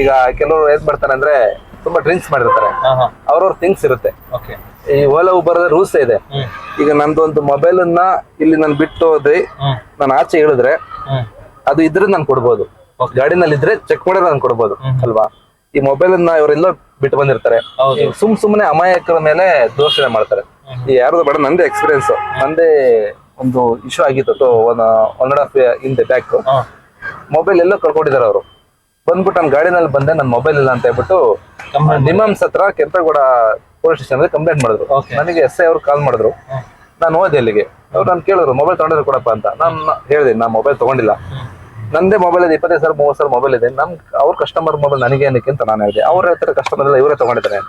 ಈಗ ಕೆಲವರು ಏನ್ ಮಾಡ್ತಾರೆ ಅಂದ್ರೆ ತುಂಬಾ ಡ್ರಿಂಕ್ಸ್ ಮಾಡಿರ್ತಾರೆ. ಅವ್ರವ್ರ ಥಿಂಗ್ಸ್ ಇರುತ್ತೆ. ಈ ಓಲಾ ಉಬರ್ ರೂಲ್ಸ್ ಇದೆ. ಈಗ ನಂದು ಒಂದು ಮೊಬೈಲ್ ಅನ್ನ ಇಲ್ಲಿ ನಾನು ಬಿಟ್ಟು ಹೋದ್ರಿ ನಾನು ಆಚೆ ಹೇಳಿದ್ರೆ ಅದು ಇದ್ರೆ ನಾನು ಕೊಡ್ಬೋದು. ಗಾಡಿನಲ್ಲಿ ಇದ್ರೆ ಚೆಕ್ ಮಾಡಿದ್ರೆ ನಾನು ಕೊಡ್ಬೋದು ಅಲ್ವಾ? ಈ ಮೊಬೈಲ್ ಅನ್ನ ಇವರೆಲ್ಲ ಬಿಟ್ಟು ಬಂದಿರ್ತಾರೆ. ಸುಮ್ ಸುಮ್ಮನೆ ಅಮಾಯಕರ ಮೇಲೆ ದೋಷಣೆ ಮಾಡ್ತಾರೆ. ಈ ಯಾರ್ದು ಬೇಡ ನಂದೇ ಎಕ್ಸ್ಪೀರಿಯನ್ಸ್ ನಂದೇ ಒಂದು ಇಶ್ಯೂ ಆಗಿತ್ತು. ಒನ್ ಒನ್ ಅಂಡ್ ಹಾಫ್ ಹಿಂದೆ ಬ್ಯಾಕ್ ಮೊಬೈಲ್ ಎಲ್ಲ ಕಳ್ಕೊಂಡಿದ್ದಾರೆ ಅವರು. ಬಂದ್ಬಿಟ್ಟು ನಾನು ಗಾಡಿನಲ್ಲಿ ಬಂದೆ ನನ್ನ ಮೊಬೈಲ್ ಇಲ್ಲ ಅಂತ ಹೇಳ್ಬಿಟ್ಟು ನಿಮಮ್ಸ್ ಹತ್ರ ಕೆಂಪೇಗೌಡ ಪೊಲೀಸ್ ಸ್ಟೇಷನ್ ಅಲ್ಲಿ ಕಂಪ್ಲೇಂಟ್ ಮಾಡಿದ್ರು. ನನಗೆ ಎಸ್ ಐ ಅವರು ಕಾಲ್ ಮಾಡಿದ್ರು. ನಾನು ಹೋದೆ ಅಲ್ಲಿಗೆ. ಅವ್ರು ನಾನು ಕೇಳಿದ್ರು ಮೊಬೈಲ್ ತಗೊಂಡಿದ್ರು ಕೊಡಪ್ಪ ಅಂತ. ನಾನು ಹೇಳಿದೆ ನಾನು ಮೊಬೈಲ್ ತಗೊಂಡಿಲ್ಲ. ನಂದೇ ಮೊಬೈಲ್ ಇದೆ ಇಪ್ಪತ್ತೈದು ಸಾವಿರ ಮೂವತ್ತು ಸಾವಿರ ಮೊಬೈಲ್ ಇದೆ. ನಮ್ ಅವ್ರ ಕಸ್ಟಮರ್ ಮೊಬೈಲ್ ನನಗೆ ಏನಕ್ಕೆ ಅಂತ ನಾನು ಹೇಳಿದೆ. ಅವ್ರ ಹತ್ರ ಕಸ್ಟಮರ್ ಎಲ್ಲ ಇವರೇ ತಗೊಂಡಿದ್ದಾರೆ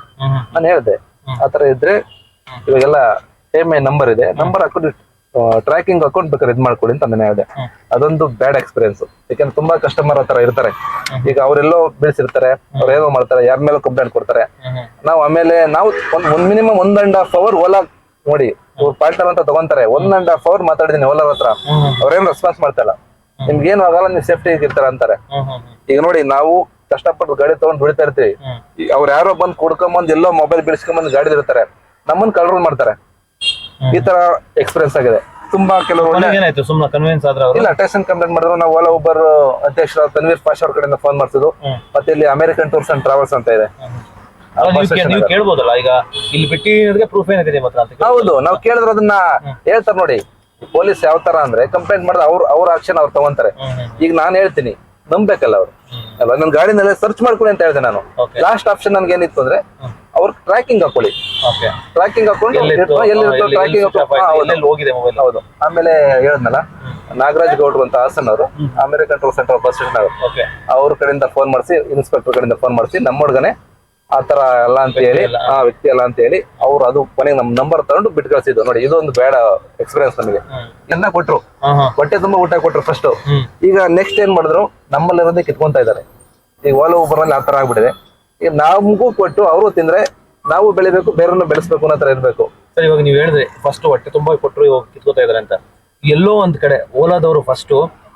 ನಾನು ಹೇಳಿದೆ ಆ ಥರ ಇದ್ರೆ ಇವಾಗೆಲ್ಲ ಸೇಮ್ ನಂಬರ್ ಇದೆ. ನಂಬರ್ ಹಾಕೊಂಡು ಟ್ರ್ಯಾಕಿಂಗ್ ಅಕೌಂಟ್ ಬೇಕಾದ್ರೆ ಇದು ಮಾಡ್ಕೊಳ್ಳಿ ಅಂತ ನಾನು ಹೇಳಿದೆ. ಅದೊಂದು ಬ್ಯಾಡ್ ಎಕ್ಸ್ಪೀರಿಯನ್ಸ್ ಯಾಕಂದ್ರೆ ತುಂಬಾ ಕಸ್ಟಮರ್ ಹತ್ರ ಇರ್ತಾರೆ. ಈಗ ಅವರೆಲ್ಲೋ ಬೀಳ್ಸಿರ್ತಾರೆ ಅವ್ರೇನೋ ಏನೋ ಮಾಡ್ತಾರೆ ಯಾರ ಮೇಲೆ ಕಂಪ್ಲೇಂಟ್ ಕೊಡ್ತಾರೆ. ನಾವು ಆಮೇಲೆ ನಾವು ಒಂದ್ ಒಂದ್ ಮಿನಿಮಮ್ ಒಂದ್ ಅಂಡ್ ಹಾಫ್ ಅವರ್ ಓಲಾ ನೋಡಿ ಇವ್ರು ಪಾರ್ಟ್ನರ್ ಅಂತ ತಗೊಂತಾರೆ. ಒಂದ್ ಅಂಡ್ ಹಾಫ್ ಅವರ್ ಮಾತಾಡಿದೀನಿ ಓಲಾ ಹತ್ರ. ಅವ್ರೇನು ರೆಸ್ಪಾನ್ಸ್ ಮಾಡ್ತಾ ಇಲ್ಲ ನಿಮ್ಗೆ ಏನು ಆಗಲ್ಲ ನೀವು ಸೇಫ್ಟಿ ಇರ್ತಾರ ಅಂತಾರೆ. ಈಗ ನೋಡಿ ನಾವು ಕಷ್ಟಪಟ್ಟು ಗಾಡಿ ತಗೊಂಡ್ ಹೊಡಿತಾ ಇರ್ತೀವಿ ಅವ್ರು ಯಾರೋ ಬಂದ್ ಕುಡ್ಕೊಂಬಂದ್ ಎಲ್ಲೋ ಮೊಬೈಲ್ ಬಿಡಿಸ್ಕೊಂಬಂದ್ ಗಾಡಿ ಇರ್ತಾರೆ. ನಮ್ಮನ್ನ ಕಂಟ್ರೋಲ್ ಮಾಡ್ತಾರೆ. ಈ ತರ ಎಕ್ಸ್ಪೀರಿಯನ್ಸ್ ಆಗಿದೆ. ತುಂಬಾ ಕೆಲವು ಏನಾಯ್ತು? ಸುಮ್ಮನೆ ಕನ್ವಿನ್ಸ್ ಆದ್ರೆ ಇಲ್ಲ ಟೇಷನ್ ಕಂಪ್ಲೇಂಟ್ ಮಾಡಿದ್ರು. ನಾವು ಓಲಾ ಉಬರ್ ಅಧ್ಯಕ್ಷ ತನ್ವೀರ್ ಪಾಷ ಅವ್ರ ಕಡೆಯಿಂದ ಫೋನ್ ಮಾಡ್ತಿದ್ವು. ಹ್ಮ್. ಮತ್ತೆ ಇಲ್ಲಿ ಅಮೆರಿಕನ್ ಟೂರ್ಸ್ ಅಂಡ್ ಟ್ರಾವೆಲ್ಸ್ ಅಂತ ಇದೆ. ನೀವು ಕೇಳ್ಬೋದಲ್ಲ? ಈಗ ಇಲ್ಲಿ ಬಿಟ್ಟಿರೋದಕ್ಕೆ ಪ್ರೂಫ್ ಏನಿದೆ ಅಂತ ಹೌದು ನಾವು ಕೇಳಿದ್ರೆ ಅದನ್ನ ಹೇಳ್ತಾರೆ ನೋಡಿ. ಪೊಲೀಸ್ ಯಾವ ತರ ಅಂದ್ರೆ ಕಂಪ್ಲೇಂಟ್ ಮಾಡಿದ್ರೆ ಅವ್ರ ಅವ್ರ ಆಕ್ಷನ್ ಅವ್ರು ತಗೊಂತಾರೆ. ಈಗ ನಾನು ಹೇಳ್ತೀನಿ ನಂಬೇಕಲ್ಲ ಅವ್ರು. ಅಲ್ವಾ? ನನ್ನ ಗಾಡಿನಲ್ಲೇ ಸರ್ಚ್ ಮಾಡ್ಕೊಳ್ಳಿ ಅಂತ ಹೇಳಿದೆ ನಾನು. ಲಾಸ್ಟ್ ಆಪ್ಷನ್ ನನ್ಗೆ ಏನಿತ್ತು ಅಂದ್ರೆ ಅವ್ರ ಟ್ರ್ಯಾಕಿಂಗ್ ಹಾಕೊಳ್ಳಿ. ಟ್ರ್ಯಾಕಿಂಗ್ ಹಾಕೊಂಡು? ಎಲ್ಲಿರುತ್ತೋ ಟ್ರ್ಯಾಕಿಂಗ್ ಹೋಗಿದೆ ಮೊಬೈಲ್ ಹೌದು. ಆಮೇಲೆ ಹೇಳಿದ್ನಲ್ಲ ನಾಗರಾಜ್ ಗೌಡ್ರು ಅಂತ ಹಾಸನ್ ಅವರು American control centre bus station ಅವರು. ಅವ್ರ ಕಡೆಯಿಂದ ಫೋನ್ ಮಾಡಿಸಿ ಇನ್ಸ್ಪೆಕ್ಟರ್ ಕಡೆಯಿಂದ ಫೋನ್ ಮಾಡಿಸಿ ನಮ್ಮ ಹುಡುಗನೆ ಆ ತರ ಅಲ್ಲ ಅಂತ ಹೇಳಿ ಆ ವ್ಯಕ್ತಿ ಅಲ್ಲ ಅಂತ ಹೇಳಿ ಅವ್ರು ಅದು ಕೊನೆಗೆ ನಮ್ ನಂಬರ್ ತಗೊಂಡು ಬಿಟ್ಟು ಕಳ್ಸಿದ್ರು ನೋಡಿ ಇದೊಂದು ಬೇಡ ಎಕ್ಸ್ಪೀರಿಯನ್ಸ್ ನಮಗೆ. ಎಲ್ಲ ಕೊಟ್ರು. ಹೊಟ್ಟೆ ತುಂಬಾ ಊಟ ಕೊಟ್ರು ಫಸ್ಟ್ ಈಗ ನೆಕ್ಸ್ಟ್ ಏನ್ ಮಾಡಿದ್ರು ನಮ್ಮಲ್ಲಿರೋದೇ ಕಿತ್ಕೊಂತ ಇದ್ದಾರೆ. ಈಗ ಓಲಾ ಊಬರ್ನಲ್ಲಿ ಆ ತರ ಆಗ್ಬಿಟ್ಟಿದೆ. ಈಗ ನಮಗೂ ಕೊಟ್ಟು ಅವರು ತಿಂದ್ರೆ ನಾವು ಬೆಳಿಬೇಕು ಬೇರೆಯವ್ರನ್ನ ಬೆಳೆಸ್ಬೇಕು ಅನ್ನೋ ತರ ಇರ್ಬೇಕು. ಸರ್ ಇವಾಗ ನೀವು ಹೇಳಿದ್ರೆ ಫಸ್ಟ್ ಹೊಟ್ಟೆ ತುಂಬಾ ಕೊಟ್ಟರು ಇವಾಗ ಕಿತ್ಕೋತಾ ಇದಾರೆ ಅಂತ. ಎಲ್ಲೋ ಒಂದ್ ಕಡೆ ಓಲಾದವರು ಫಸ್ಟ್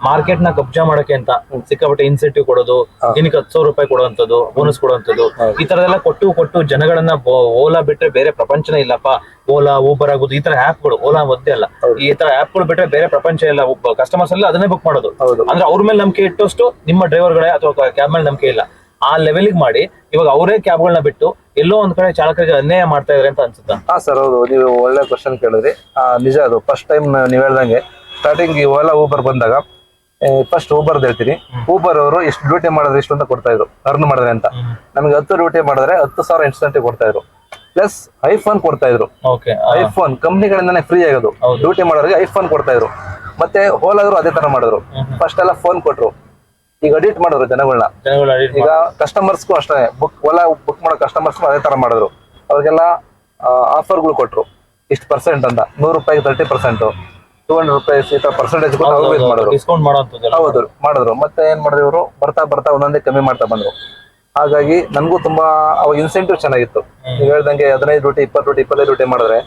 ಮಾರ್ಕೆಟ್ನ ಕಬ್ಜಾ ಮಾಡಕ್ಕೆ ಅಂತ ಸಿಕ್ಕಾಪಟ್ಟೆ ಇನ್ಸೆಂಟಿವ್ ಕೊಡೋದು ದಿನಕ್ಕೆ ಹತ್ತು ಸಾವಿರ ರೂಪಾಯಿ ಕೊಡುವಂಥದ್ದು ಬೋನಸ್ ಕೊಡುವಂಥದ್ದು ಈ ತರದೆಲ್ಲ ಕೊಟ್ಟು ಕೊಟ್ಟು ಜನಗಳನ್ನ ಓಲಾ ಬಿಟ್ರೆ ಬೇರೆ ಪ್ರಪಂಚನೇ ಇಲ್ಲಪ್ಪ. ಓಲಾ ಊಬರ್ ಆಗೋದು ಈ ತರ ಆಪ್ಗಳು ಓಲಾ ಒಂದೇ ಅಲ್ಲ. ಈ ತರ ಆಪ್ಗಳು ಬಿಟ್ರೆ ಬೇರೆ ಪ್ರಪಂಚ ಇಲ್ಲ. ಕಸ್ಟಮರ್ಸ್ ಎಲ್ಲ ಅದನ್ನೇ ಬುಕ್ ಮಾಡೋದು. ಅಂದ್ರೆ ಅವ್ರ ಮೇಲೆ ನಂಬಿಕೆ ಇಟ್ಟಷ್ಟು ನಿಮ್ಮ ಡ್ರೈವರ್ಗಳೇ ಅಥವಾ ಕ್ಯಾಬ್ ಮೇಲೆ ನಂಬಿಕೆ ಇಲ್ಲ. ಆ ಲೆವೆಲ್ಗೆ ಮಾಡಿ ಇವಾಗ ಅವರೇ ಕ್ಯಾಬ್ಗಳನ್ನ ಬಿಟ್ಟು ಎಲ್ಲೋ ಒಂದ್ ಕಡೆ ಚಾಲಕರಿಗೆ ಅನ್ಯಾಯ ಮಾಡ್ತಾ ಇದಾರೆ ಅಂತ ಅನ್ಸುತ್ತಾ? ಹಾ ಸರ್ ಹೌದು. ನೀವು ಒಳ್ಳೆ ಕ್ವಶನ್ ಕೇಳಿದ್ರಿ. ಆ, ನಿಜ ಅದು. ಫಸ್ಟ್ ಟೈಮ್ ನೀವು ಹೇಳ್ದಂಗೆ. ಸ್ಟಾರ್ಟಿಂಗ್ ಈ ಓಲಾ ಊಬರ್ ಬಂದಾಗ ಫಸ್ಟ್ ಊಬರ್ ಹೇಳ್ತೀನಿ. ಊಬರ್ ಅವರು ಎಷ್ಟು ಡ್ಯೂಟಿ ಮಾಡಿದ್ರೆ ಇಷ್ಟು ಅಂತ ಕೊಡ್ತಾ ಇದ್ರು. ಅರ್ನ್ ಮಾಡಿದ್ರೆ ಅಂತ. ನಮ್ಗೆ ಹತ್ತು ಡ್ಯೂಟಿ ಮಾಡಿದ್ರೆ ಹತ್ತು ಸಾವಿರ ಇನ್ಸ್ಟೆಂಟ್ ಕೊಡ್ತಾ ಇದ್ರು. ಪ್ಲಸ್ ಐಫೋನ್ ಕೊಡ್ತಾ ಇದ್ರು. ಓಕೆ ಐಫೋನ್ ಕಂಪ್ನಿಗಳಿಂದಾನೆ ಫ್ರೀ ಆಗೋದು. ಡ್ಯೂಟಿ ಮಾಡೋರಿಗೆ ಐಫೋನ್ ಕೊಡ್ತಾ ಇದ್ರು. ಮತ್ತೆ ಹೋಲಾದ್ರು ಅದೇ ತರ ಮಾಡಿದ್ರು. ಫಸ್ಟ್ ಎಲ್ಲ ಫೋನ್ ಕೊಟ್ರು. ಈಗ ಅಡಿಟ್ ಮಾಡಿದ್ರು ಜನಗಳನ್ನ ಈಗ ಕಸ್ಟಮರ್ಸ್ಗೂ ಅಷ್ಟೇ ಬುಕ್ ಓಲಾ ಬುಕ್ ಮಾಡೋ ಕಸ್ಟಮರ್ಸ್ಗೂ ಅದೇ ತರ ಮಾಡಿದ್ರು. ಅವ್ರಿಗೆಲ್ಲ ಆಫರ್ಗಳು ಕೊಟ್ರು. ಇಷ್ಟು ಪರ್ಸೆಂಟ್ ಅಂತ. ನೂರು ರೂಪಾಯಿಗೆ thirty percent two hundred rupees ಈ ತರ ಪರ್ಸೆಂಟೇಜ್ ಮಾಡಿದ್ರು. ಹೌದು ಮಾಡಿದ್ರು. ಮತ್ತೆ ಏನ್ ಮಾಡಿದ್ರು ಇವರು? ಬರ್ತಾ ಬರ್ತಾ ಒಂದೊಂದೇ ಕಮ್ಮಿ ಮಾಡ್ತಾ ಬಂದ್ರು. ಹಾಗಾಗಿ ನನಗೂ ತುಂಬಾ ಅವಾಗ ಇನ್ಸೆಂಟಿವ್ ಚೆನ್ನಾಗಿತ್ತು. ನೀವು ಹೇಳ್ದಂಗೆ ಹದಿನೈದು ರೂಟಿ ಇಪ್ಪತ್ತು ರೂಟಿ ಇಪ್ಪತ್ತೈದು ರೂಟಿ ಮಾಡಿದ್ರೆ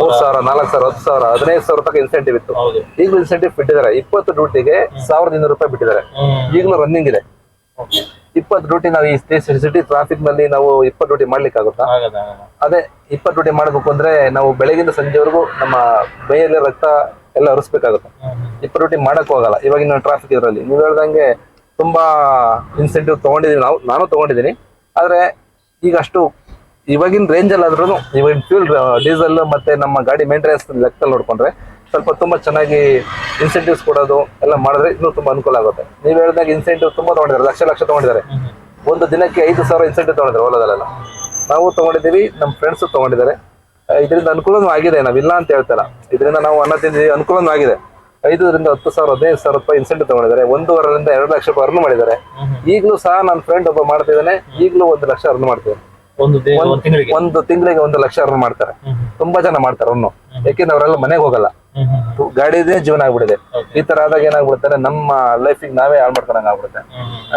ಮೂರ್ ಸಾವಿರ ನಾಲ್ಕು ಸಾವಿರ ಹತ್ತು ಸಾವಿರ ಹದಿನೈದು ಸಾವಿರ ರೂಪಾಯಿ ಇನ್ಸೆಂಟಿವ್ ಇತ್ತು. ಈಗ ಈಗಲೂ ಇನ್ಸೆಂಟಿವ್ ಬಿಟ್ಟಿದ್ದಾರೆ. ಇಪ್ಪತ್ತು ರೂಟಿಗೆ ಸಾವಿರದ ಇನ್ನೂರು ರೂಪಾಯಿ ಬಿಟ್ಟಿದ್ದಾರೆ. ಈಗ ಈಗಲೂ ರನ್ನಿಂಗ್ ಇದೆ. ಇಪ್ಪತ್ತು ರೂಟಿ ನಾವು ಈ ಸಿಟಿ ಟ್ರಾಫಿಕ್ನಲ್ಲಿ ನಾವು ಇಪ್ಪತ್ತು ರೂಟಿ ಮಾಡ್ಲಿಕ್ಕೆ ಆಗುತ್ತಾ ಅದೇ ಇಪ್ಪತ್ತು ರೂಟಿ ಮಾಡಬೇಕು ಅಂದ್ರೆ ನಾವು ಬೆಳಗಿಂದ ಸಂಜೆವರೆಗೂ ನಮ್ಮ ಮೈಯಲ್ಲಿ ರಕ್ತ ಎಲ್ಲ ಹರಿಸ್ಬೇಕಾಗುತ್ತೆ. ಇಪ್ಪತ್ತು ರೂಟಿ ಮಾಡಕ್ ಹೋಗಲ್ಲ ಇವಾಗಿನ ಟ್ರಾಫಿಕ್ ಇದರಲ್ಲಿ. ನೀವು ಹೇಳ್ದಂಗೆ ತುಂಬಾ ಇನ್ಸೆಂಟಿವ್ ತಗೊಂಡಿದೀವಿ ನಾವು ನಾನು ತಗೊಂಡಿದ್ದೀನಿ. ಆದ್ರೆ ಈಗ ಅಷ್ಟು ಇವಾಗಿನ ರೇಂಜ್ ಅಲ್ಲಿ ಆದ್ರೂ ಇವಾಗಿನ ಫ್ಯೂಲ್ ಡೀಸೆಲ್ ಮತ್ತೆ ನಮ್ಮ ಗಾಡಿ ಮೇಂಟೆನೆನ್ಸ್ ಲೆಕ್ಕದಲ್ಲಿ ನೋಡ್ಕೊಂಡ್ರೆ ಸ್ವಲ್ಪ ತುಂಬಾ ಚೆನ್ನಾಗಿ ಇನ್ಸೆಂಟಿವ್ಸ್ ಕೊಡೋದು ಎಲ್ಲ ಮಾಡಿದ್ರೆ ಇನ್ನೂ ತುಂಬಾ ಅನುಕೂಲ ಆಗುತ್ತೆ. ನೀವು ಹೇಳಿದಾಗ ಇನ್ಸೆಂಟಿವ್ ತುಂಬಾ ತಗೊಂಡಿದ್ದಾರೆ, ಲಕ್ಷ ಲಕ್ಷ ತಗೊಂಡಿದ್ದಾರೆ. ಒಂದು ದಿನಕ್ಕೆ ಐದು ಸಾವಿರ ಇನ್ಸೆಂಟಿವ್ ತಗೊಂಡಿದ್ದಾರೆ ಓಲಾದಲ್ಲೆಲ್ಲ ನಾವು ತಗೊಂಡಿದ್ದೀವಿ ನಮ್ಮ ಫ್ರೆಂಡ್ಸ್ ತಗೊಂಡಿದ್ದಾರೆ. ಇದರಿಂದ ಅನುಕೂಲನೂ ಆಗಿದೆ ನಾವಿಲ್ಲ ಅಂತ ಹೇಳ್ತಾರ ಇದರಿಂದ ನಾವು ಅನ್ನ ತಿಂದಿದ್ದೀವಿ, ಅನುಕೂಲನೂ ಆಗಿದೆ. ಐದರಿಂದ ಹತ್ತು ಸಾವಿರ, ಹದಿನೈದು ಸಾವಿರ ರೂಪಾಯಿ ಇನ್ಸೆಂಟಿವ್ ತಗೊಂಡಿದ್ದಾರೆ. ಒಂದೂವರೆಯಿಂದ ಎರಡು ಲಕ್ಷ ರೂಪಾಯಿ ಅರ್ನ್ ಮಾಡಿದ್ದಾರೆ. ಈಗಲೂ ಸಹ ನನ್ನ ಫ್ರೆಂಡ್ ಒಬ್ಬ ಮಾಡ್ತಿದ್ದಾನೆ, ಈಗಲೂ ಒಂದು ಲಕ್ಷ ಅರ್ನ್ ಮಾಡ್ತಿದ್ದಾನೆ. ಒಂದು ತಿಂಗಳಿಗೆ? ಒಂದು ತಿಂಗಳಿಗೆ ಒಂದು ಲಕ್ಷ ಅರ್ನ್ ಮಾಡ್ತಾರೆ. ತುಂಬಾ ಜನ ಮಾಡ್ತಾರೆ ಅವ್ನು ಯಾಕೆಂದ್ರೆ ಅವರೆಲ್ಲ ಮನೆಗೆ ಹೋಗಲ್ಲ. ಗಾಡಿದೇ ಜೀವನ ಆಗ್ಬಿಡಿದೆ ಈ ತರ ಆದಾಗ ಏನಾಗ್ಬಿಡುತ್ತೆ ನಮ್ಮ ಲೈಫಿಗೆ ನಾವೇ ಹಾಳು ಮಾಡ್ಕೊಂಡಂಗ ಆಗ್ಬಿಡುತ್ತೆ.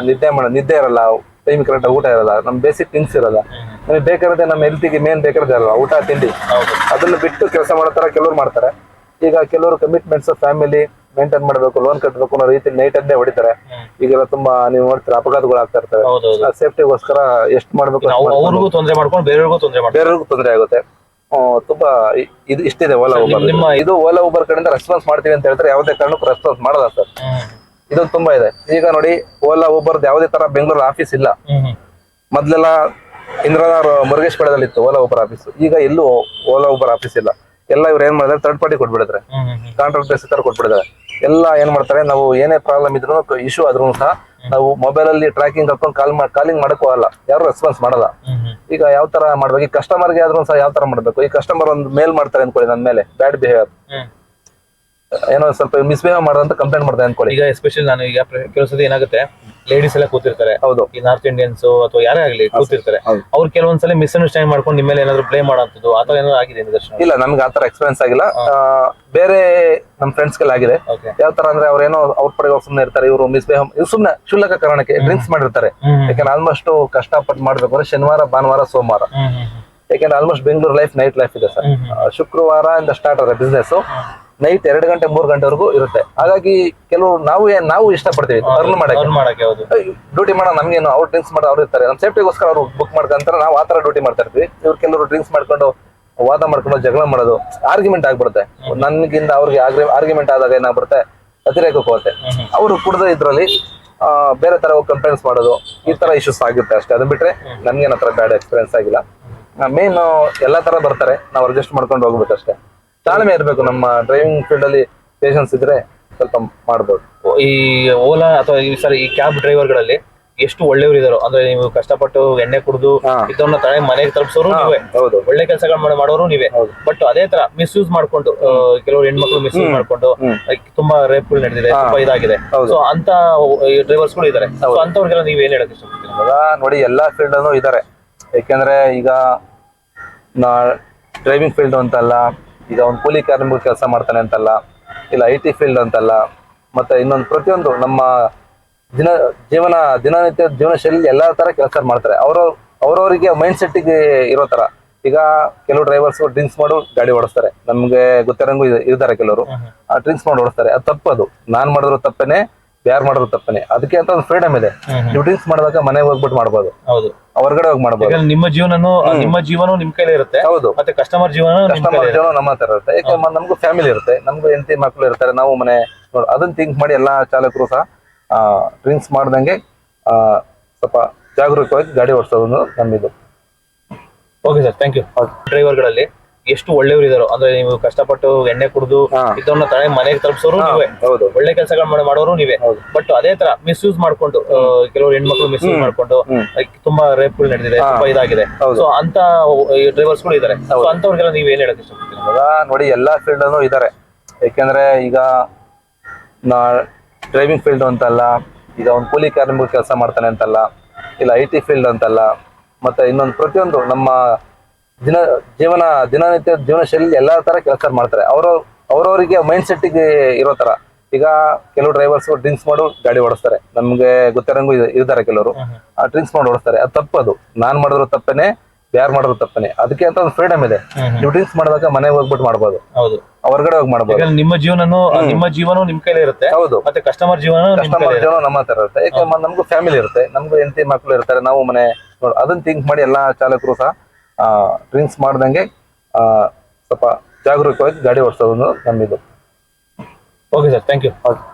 ನಿದ್ದೆ ಮಾಡ ನಿದ್ದೆ ಇರಲ್ಲ ಟೈಮ್ ಕರೆಕ್ಟ್ ಊಟ ಇರಲ್ಲ ನಮ್ ಬೇಸಿಕ್ ಥಿಂಗ್ಸ್ ಇರಲ್ಲ. ನಮಗೆ ಬೇಕಾದ್ರೆ ನಮ್ಮ ಹೆಲ್ತಿಗೆ ಮೇನ್ ಬೇಕಾದ್ರೆ ಇರಲ್ಲ ಊಟ ತಿಂಡಿ. ಅದನ್ನ ಬಿಟ್ಟು ಕೆಲಸ ಮಾಡೋ ತರ ಕೆಲವ್ರು ಮಾಡ್ತಾರೆ. ಈಗ ಕೆಲವರು ಕಮಿಟ್ಮೆಂಟ್ಸ್ ಫ್ಯಾಮಿಲಿ ಮೇಂಟೈನ್ ಮಾಡ್ಬೇಕು ಲೋನ್ ಕಟ್ಟಬೇಕು ಅನ್ನೋ ರೀತಿ ನೈಟ್ ಅಲ್ಲೇ ಹೊಡಿತಾರೆ. ಈಗೆಲ್ಲ ತುಂಬಾ ನೀವು ನೋಡ್ತೀರಾ ಅಪಘಾತಗಳು ಆಗ್ತಾ ಇರ್ತವೆ. ಸೇಫ್ಟಿಗೋಸ್ಕರ ಎಷ್ಟು ಮಾಡ್ಬೇಕು ಅವ್ರಿಗೂ ತೊಂದರೆ ಮಾಡ್ಕೊಂಡು ಬೇರೆಯವ್ರಿಗೂ ತೊಂದರೆ ಬೇರೆಯವ್ರಿಗೂ ತೊಂದರೆ ಆಗುತ್ತೆ. ತುಂಬಾ ಇದು ಇಷ್ಟಿದೆ ಓಲಾ ಉಬರ್ ಇದು ಓಲಾ ಉಬರ್ ಕಡೆಯಿಂದ ರೆಸ್ಪಾನ್ಸ್ ಮಾಡ್ತೀವಿ ಅಂತ ಹೇಳ್ತಾರೆ ಯಾವುದೇ ಕಾರಣಕ್ಕೂ ರೆಸ್ಪಾನ್ಸ್ ಮಾಡಲ್ಲ ಸರ್. ಇದು ತುಂಬಾ ಇದೆ. ಈಗ ನೋಡಿ ಓಲಾ ಉಬರ್ ಯಾವುದೇ ತರ ಬೆಂಗಳೂರು ಆಫೀಸ್ ಇಲ್ಲ. ಮೊದ್ಲೆಲ್ಲ ಇಂದ್ರ ಮುರುಗೇಶ್ ಪಡೆದಲ್ಲಿ ಇತ್ತು ಓಲಾ ಉಬರ್ ಆಫೀಸ್ ಈಗ ಎಲ್ಲೂ ಓಲಾ ಉಬರ್ ಆಫೀಸ್ ಇಲ್ಲ. ಎಲ್ಲ ಇವ್ರು ಏನ್ ಮಾಡಿದ್ರೆ? ಥರ್ಡ್ ಪಾರ್ಟಿ ಕೊಟ್ಬಿಡಿದ್ರೆ. ಕಾಂಟ್ರಾಕ್ಟ್ ಬೇಸ್ ತರ ಕೊಟ್ಬಿಡಿದ್ರೆ. ಎಲ್ಲ ಏನ್ ಮಾಡ್ತಾರೆ? ನಾವು ಏನೇ ಪ್ರಾಬ್ಲಮ್ ಇದ್ರು ಇಶ್ಯೂ ಆದ್ರೂ ಸಹ ನಾವು ಮೊಬೈಲ್ ಅಲ್ಲಿ ಟ್ರ್ಯಾಕಿಂಗ್ ಹಾಕೊಂಡು ಕಾಲ್ ಕಾಲಿಂಗ್ ಮಾಡಕ್ ಹೋಗಲ್ಲ ಯಾರು ರೆಸ್ಪಾನ್ಸ್ ಮಾಡಲ್ಲ. ಈಗ ಯಾವ ತರ ಮಾಡ್ಬೇಕು? ಈ ಕಸ್ಟಮರ್ಗೆ ಆದ್ರೂ ಸಹ ಯಾವ ತರ ಮಾಡ್ಬೇಕು? ಈ ಕಸ್ಟಮರ್ ಒಂದು ಮೇಲ್ ಮಾಡ್ತಾರೆ ಅನ್ಕೊಳ್ಳಿ ನನ್ನ ಮೇಲೆ. ಬ್ಯಾಡ್ ಬಿಹೇವಿಯರ್ ಏನೋ ಸ್ವಲ್ಪ ಮಿಸ್ಬಿಹೇವ್ ಮಾಡೋದಂತ ಕಂಪ್ಲೇಂಟ್ ಮಾಡ್ತಾರೆ ಅನ್ಕೊಳ್ಳಿ. ಈಗ ಎಸ್ಪೆಷಲಿ ನಾನು ಈಗ ಕೆಲಸದ ಕೆಲವು ಏನಾಗುತ್ತೆ? ಲೇಡೀಸ್ ಎಲ್ಲ ಕೂತಿರ್ತಾರೆ. ಹೌದು. ಈ ನಾರ್ತ್ ಇಂಡಿಯನ್ಸ್ ಅಥವಾ ಯಾರೇ ಆಗಲಿ ಕೂತಿರ್ತಾರೆ. ಅವ್ರು ಕೆಲವೊಂದ್ಸಲ ಮಿಸ್ಅಂಡರ್ಸ್ಟ್ಯಾಂಡ್ ಮಾಡ್ಕೊಂಡು ನಿಮ್ಮ ಮೇಲೆ ಏನಾದ್ರು ಪ್ಲೇ ಮಾಡೋಂಥದ್ದು ಆ ತರ ಏನಾದ್ರು ಆಗಿದೆ ನಿದರ್ಶನ? ಇಲ್ಲ ನಮ್ಗೆ ಆತರ ಎಕ್ಸ್ಪೀರಿಯನ್ಸ್ ಆಗಿಲ್ಲ. ಬೇರೆ ನಮ್ ಫ್ರೆಂಡ್ಸ್ ಆಗಿದೆ. ಓಕೆ ಯಾವ ತರ ಅಂದ್ರೆ ಅವ್ರೇನೋ ಅವ್ರ ಪಡೆಗೆ ಅವ್ರು ಸುಮ್ನೆ ಇರ್ತಾರೆ ಇವರು ಮಿಸ್ಬೇಹಮ್ ಇವ್ರು ಸುಮ್ನೆ ಕ್ಷುಲ್ಲಕ ಕಾರಣಕ್ಕೆ ಡ್ರಿಂಕ್ಸ್ ಮಾಡಿರ್ತಾರೆ. ಯಾಕಂದ್ರೆ ಆಲ್ಮೋಸ್ಟ್ ಕಷ್ಟಪಟ್ಟು ಮಾಡ್ಬೇಕು ಅಂದ್ರೆ ಶನಿವಾರ ಭಾನುವಾರ ಸೋಮವಾರ. ಯಾಕಂದ್ರೆ almost Bengaluru life night life ಇದೆ ಸರ್. ಶುಕ್ರವಾರ ಇಂದ ಸ್ಟಾರ್ಟ್ ಆದ್ರೆ ಬಿಸ್ನೆಸ್ ನೈಟ್ ಎರಡು ಗಂಟೆ ಮೂರು ಗಂಟೆವರೆಗೂ ಇರುತ್ತೆ. ಹಾಗಾಗಿ ಕೆಲವು ನಾವು ಏನ್ ನಾವು ಇಷ್ಟಪಡ್ತೀವಿ ಅರ್ನ್ ಮಾಡಕ್ಕೆ. ಡ್ಯೂಟಿ ಮಾಡೋ ನಮ್ಗೇನು ಅವ್ರು ಡ್ರಿಂಕ್ಸ್ ಮಾಡೋ ಅವ್ರು ಇರ್ತಾರೆ. ನಮ್ಮ ಸೇಫ್ಟಿಗೋಸ್ಕರ ಅವ್ರು ಬುಕ್ ಮಾಡ್ಕೊಂತಾರೆ ನಾವು ಆ ತರ ಡ್ಯೂಟಿ ಮಾಡ್ತಾ ಇರ್ತೀವಿ. ಇವ್ರು ಕೆಲವರು ಡ್ರಿಂಕ್ಸ್ ಮಾಡ್ಕೊಂಡು ವಾದ ಮಾಡ್ಕೊಂಡು ಜಗಳ ಮಾಡೋದು ಆರ್ಗ್ಯುಮೆಂಟ್ ಆಗ್ಬಿಡುತ್ತೆ. ನನ್ಗಿಂತ ಅವ್ರಿಗೆ ಆರ್ಗ್ಯುಮೆಂಟ್ ಆದಾಗ ಏನಾಗ್ಬಿಡುತ್ತೆ? ಅತಿರೇಕಕ್ಕೆ ಹೋಗುತ್ತೆ ಅವರು ಕುಡ್ದ ಇದ್ರಲ್ಲಿ ಬೇರೆ ತರ ಕಂಪ್ಲೇಂಟ್ಸ್ ಮಾಡೋದು ಈ ತರ ಇಶ್ಯೂಸ್ ಆಗುತ್ತೆ ಅಷ್ಟೇ. ಅದನ್ನ ಬಿಟ್ರೆ ನನ್ಗೇನ ತರ ಬ್ಯಾಡ್ ಎಕ್ಸ್ಪೀರಿಯನ್ಸ್ ಆಗಿಲ್ಲ. ಮೇನ್ ಎಲ್ಲಾ ತರ ಬರ್ತಾರೆ. ನಾವು ಅಡ್ಜಸ್ಟ್ ಮಾಡ್ಕೊಂಡು ಹೋಗ್ಬೇಕು ಅಷ್ಟೇ ತಾಳ್ಮೆ ಇರಬೇಕು ನಮ್ಮ ಡ್ರೈವಿಂಗ್ ಫೀಲ್ಡ್ ಅಲ್ಲಿ ಪೇಷನ್ಸ್ ಇದ್ರೆ ಸ್ವಲ್ಪ ಮಾಡ್ಬೋದು. ಈ ಓಲಾ ಅಥವಾ ಈ ಸರಿ ಈ ಕ್ಯಾಬ್ ಡ್ರೈವರ್ಗಳಲ್ಲಿ ಎಷ್ಟು ಒಳ್ಳೆಯವರು ಇದಾರೋ ಅಂದ್ರೆ ನೀವು ಕಷ್ಟಪಟ್ಟು ಎಣ್ಣೆ ಕುಡಿದು. ಇದನ್ನ ತಲೆ ಮನೆಗೆ ತಲುಪಿಸೋರು ನೀವೇ. ಹೌದು. ಒಳ್ಳೆ ಕೆಲಸಗಳು ಮಾಡಿ ಮಾಡೋರು ನೀವೇ. ಹೌದು. ಬಟ್ ಅದೇ ತರ ಮಿಸ್ಯೂಸ್ ಮಾಡ್ಕೊಂಡು ಕೆಲವರು ಹೆಣ್ಮಕ್ಳು ಮಿಸ್ಯೂಸ್ ಮಾಡ್ಕೊಂಡು ತುಂಬಾ ರೇಪ್ಗಳು ನಡೆದಿದೆ. ತುಂಬಾ ಇದಾಗಿದೆ. ಸೊ ಅಂತ ಡ್ರೈವರ್ಸ್ಗಳು ಇದಾರೆ. ಸೊ ಅಂತವ್ರಿಗೆಲ್ಲ ನೀವ್ ಏನ್ ಹೇಳಕ್ ಇಷ್ಟಪಡ್ತೀರಾ? ನೋಡಿ ಎಲ್ಲಾ ಫೀಲ್ಡ್ ಅನ್ನು ಇದಾರೆ. ಯಾಕೆಂದ್ರೆ ಈಗ ನಾ ಡ್ರೈವಿಂಗ್ ಫೀಲ್ಡ್ ಅಂತಲ್ಲ ಈಗ ಅವ್ನು ಕೂಲಿ ಕಾರ್ಮಿಕ ಕೆಲಸ ಮಾಡ್ತಾನೆ ಅಂತಲ್ಲ ಇಲ್ಲ ಐ ಟಿ ಫೀಲ್ಡ್ ಅಂತಲ್ಲ ಮತ್ತೆ ಇನ್ನೊಂದು ಪ್ರತಿಯೊಂದು ನಮ್ಮ ದಿನ ಜೀವನ ದಿನನಿತ್ಯ ಜೀವನ ಶೈಲಿ ಎಲ್ಲ ತರ ಕೆಲಸ ಮಾಡ್ತಾರೆ. ಅವ್ರ ಅವರವರಿಗೆ ಮೈಂಡ್ ಸೆಟ್ಟಿಗೆ ಇರೋ ತರ. ಈಗ ಕೆಲವು ಡ್ರೈವರ್ಸ್ ಡ್ರಿಂಕ್ಸ್ ಮಾಡು ಗಾಡಿ ಓಡಿಸ್ತಾರೆ. ನಮ್ಗೆ ಗೊತ್ತಿರಂಗು ಇರ್ತಾರೆ ಕೆಲವರು. ಆ ಡ್ರಿಂಕ್ಸ್ ಮಾಡಿ ಓಡಿಸ್ತಾರೆ. ಅದು ತಪ್ಪದು ನಾನ್ ಮಾಡಿದ್ರು ತಪ್ಪೇನೆ ಯಾರು ಮಾಡೋದು ತಪ್ಪನೆ. ಅದಕ್ಕೆ ಅಂತ ಒಂದು ಫ್ರೀಡಮ್ ಇದೆ. ನೀವು ಡ್ರಿಂಕ್ಸ್ ಮಾಡಿದಾಗ ಮನೆಗೆ ಹೋಗ್ಬಿಟ್ಟು ಮಾಡ್ಬೋದು. ಹೌದು. ಹೊರಗಡೆ ಹೋಗಿ ಮಾಡ್ಬೋದು. ನಿಮ್ಮ ಜೀವನನು ನಿಮ್ಮ ಜೀವನ ನಿಮ್ ಕೈಲಿ ಇರುತ್ತೆ. ಹೌದು. ಮತ್ತೆ ಕಸ್ಟಮರ್ ಜೀವನ ಕಸ್ಟಮರ್ ಜೀವನ ನಮ್ಮ ಹತ್ರ ಇರುತ್ತೆ. ಯಾಕಂದ್ರೆ ನಮಗೂ ಫ್ಯಾಮಿಲಿ ಇರುತ್ತೆ. ನಮಗೂ ಹೆಂಡತಿ ಮಕ್ಕಳು ಇರ್ತಾರೆ. ನಾವು ಮನೆ ಅದನ್ನ ಥಿಂಕ್ ಮಾಡಿ ಎಲ್ಲಾ ಚಾಲಕರು ಸಹ ಡ್ರಿಂಕ್ಸ್ ಮಾಡ್ದಂಗೆ ಆ, ಸ್ವಲ್ಪ ಜಾಗರೂಕವಾಗಿ ಗಾಡಿ ಓಡಿಸೋದು ನಮ್ಮಿದು. ಓಕೆ ಸರ್ ಥ್ಯಾಂಕ್ ಯು ಡ್ರೈವರ್ಗಳಲ್ಲಿ ಎಷ್ಟು ಒಳ್ಳೆಯವರು ಇದಾರೋ ಅಂದ್ರೆ ನೀವು ಕಷ್ಟಪಟ್ಟು ಎಣ್ಣೆ ಕುಡಿದು. ಇದನ್ನ ತಲೆ ಮನೆಗೆ ತಲುಪಿಸೋರು ನೀವೇ. ಹೌದು. ಒಳ್ಳೆ ಕೆಲಸಗಳು ಮಾಡೋರು ನೀವೇ. ಹೌದು. ಬಟ್ ಅದೇ ತರ ಮಿಸ್ಯೂಸ್ ಮಾಡ್ಕೊಂಡು ಕೆಲವರು ಹೆಣ್ಮಕ್ಳು ಮಿಸ್ಯೂಸ್ ಮಾಡ್ಕೊಂಡು ತುಂಬಾ ರೇಪ್ಗಳು ನಡೆದಿದೆ. ತುಂಬಾ ಇದಾಗಿದೆ. ಸೊ ಅಂತ ಡ್ರೈವರ್ಸ್ಗಳು ಇದಾರೆ. ಸೊ ಅಂತವ್ರಿಗೆಲ್ಲ ನೀವ್ ಏನ್ ಹೇಳಕ್ ಇಷ್ಟಪಡ್ತೀರಿ? ಇವಾಗ ನೋಡಿ ಎಲ್ಲಾ ಫೀಲ್ಡ್ ಅಲ್ಲೂ ಇದಾರೆ. ಯಾಕೆಂದ್ರೆ ಈಗ ನಾ ಡ್ರೈವಿಂಗ್ ಫೀಲ್ಡ್ ಅಂತಲ್ಲ ಈಗ ಅವ್ನು ಕೂಲಿ ಕಾರ್ಮಿಕ ಕೆಲಸ ಮಾಡ್ತಾನೆ ಅಂತಲ್ಲ ಇಲ್ಲ ಐ ಟಿ ಫೀಲ್ಡ್ ಅಂತಲ್ಲ ಮತ್ತೆ ಇನ್ನೊಂದು ಪ್ರತಿಯೊಂದು ನಮ್ಮ ದಿನ ಜೀವನ ದಿನನಿತ್ಯ ಜೀವನ ಶೈಲಿ ಎಲ್ಲಾ ತರ ಕೆಲಸ ಮಾಡ್ತಾರೆ. ಅವ್ರ ಅವ್ರವರಿಗೆ ಮೈಂಡ್ ಸೆಟ್ಟಿಗೆ ಇರೋ ತರ. ಈಗ ಕೆಲವು ಡ್ರೈವರ್ಸ್ ಡ್ರಿಂಕ್ಸ್ ಮಾಡು ಗಾಡಿ ಓಡಿಸ್ತಾರೆ. ನಮ್ಗೆ ಗೊತ್ತಿರಂಗು ಇರ್ತಾರೆ ಕೆಲವರು. ಆ ಡ್ರಿಂಕ್ಸ್ ಮಾಡಿ ಓಡಿಸ್ತಾರೆ. ಅದು ತಪ್ಪದು. ನಾನ್ ಮಾಡಿದ್ರು ತಪ್ಪೇನೆ ಯಾರು ಮಾಡಿದ್ರು ತಪ್ಪನೆ. ಅದಕ್ಕೆ ಅಂತ ಒಂದು ಫ್ರೀಡಮ್ ಇದೆ. ನೀವು ಡ್ರಿಂಕ್ಸ್ ಮಾಡಿದಾಗ ಮನೆಗೆ ಹೋಗ್ಬಿಟ್ಟು ಮಾಡಬಹುದು ಹೌದು. ಹೊರಗಡೆ ಹೋಗಿ ಮಾಡಬಹುದು ನಿಮ್ಮ ಜೀವನನು ನಿಮ್ಮ ಜೀವನ ನಿಮ್ ಕೈಲಿ ಇರುತ್ತೆ. ಹೌದು. ಮತ್ತೆ ಕಸ್ಟಮರ್ ಜೀವನ ಕಸ್ಟಮರ್ ಜೀವನ ನಮ್ಮ ಹತ್ರ ಇರುತ್ತೆ. ಯಾಕಂದ್ರೆ ನಮಗೂ ಫ್ಯಾಮಿಲಿ ಇರುತ್ತೆ. ನಮಗೂ ಹೆಂಡತಿ ಮಕ್ಕಳು ಇರ್ತಾರೆ. ನಾವು ಮನೆ ಅದನ್ನ ಥಿಂಕ್ ಮಾಡಿ ಎಲ್ಲಾ ಚಾಲಕರು ಸಹ ಡ್ರಿಂಕ್ಸ್ ಮಾಡ್ದಂಗೆ ಆ, ಸ್ವಲ್ಪ ಜಾಗರೂಕವಾಗಿ ಗಾಡಿ ಓಡಿಸೋದು ನಮ್ಮಿದು. Okay sir thank you